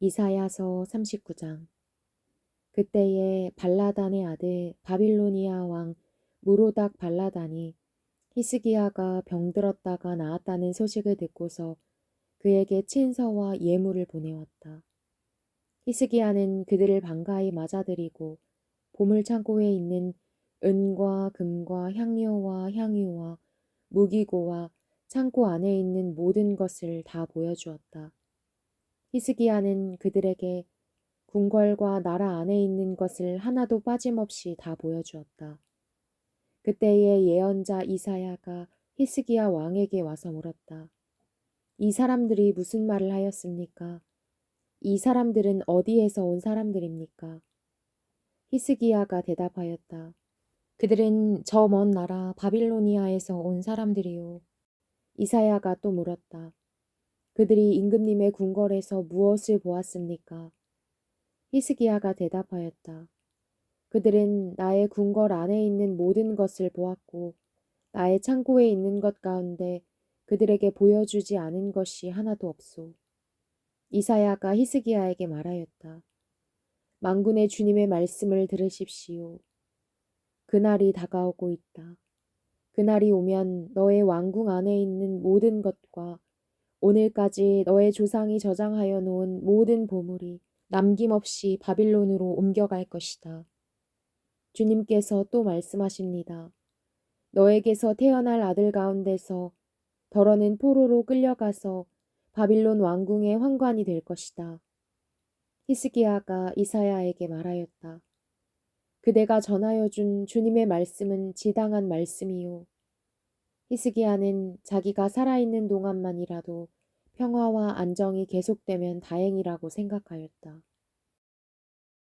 이사야서 39장 그때에 발라단의 아들 바빌로니아 왕 무로닥 발라단이 히스기야가 병들었다가 나았다는 소식을 듣고서 그에게 친서와 예물을 보내왔다. 히스기야는 그들을 반가이 맞아들이고 보물 창고에 있는 은과 금과 향료와 향유와 무기고와 창고 안에 있는 모든 것을 다 보여주었다. 히스기야는 그들에게 궁궐과 나라 안에 있는 것을 하나도 빠짐없이 다 보여주었다. 그때의 예언자 이사야가 히스기야 왕에게 와서 물었다. 이 사람들이 무슨 말을 하였습니까? 이 사람들은 어디에서 온 사람들입니까? 히스기야가 대답하였다. 그들은 저 먼 나라 바빌로니아에서 온 사람들이요. 이사야가 또 물었다. 그들이 임금님의 궁궐에서 무엇을 보았습니까? 히스기야가 대답하였다. 그들은 나의 궁궐 안에 있는 모든 것을 보았고 나의 창고에 있는 것 가운데 그들에게 보여주지 않은 것이 하나도 없소. 이사야가 히스기야에게 말하였다. 망군의 주님의 말씀을 들으십시오. 그날이 다가오고 있다. 그날이 오면 너의 왕궁 안에 있는 모든 것과 오늘까지 너의 조상이 저장하여 놓은 모든 보물이 남김없이 바빌론으로 옮겨갈 것이다. 주님께서 또 말씀하십니다. 너에게서 태어날 아들 가운데서 더러는 포로로 끌려가서 바빌론 왕궁의 황관이 될 것이다. 히스기야가 이사야에게 말하였다. 그대가 전하여 준 주님의 말씀은 지당한 말씀이요. 히스기야는 자기가 살아있는 동안만이라도 평화와 안정이 계속되면 다행이라고 생각하였다.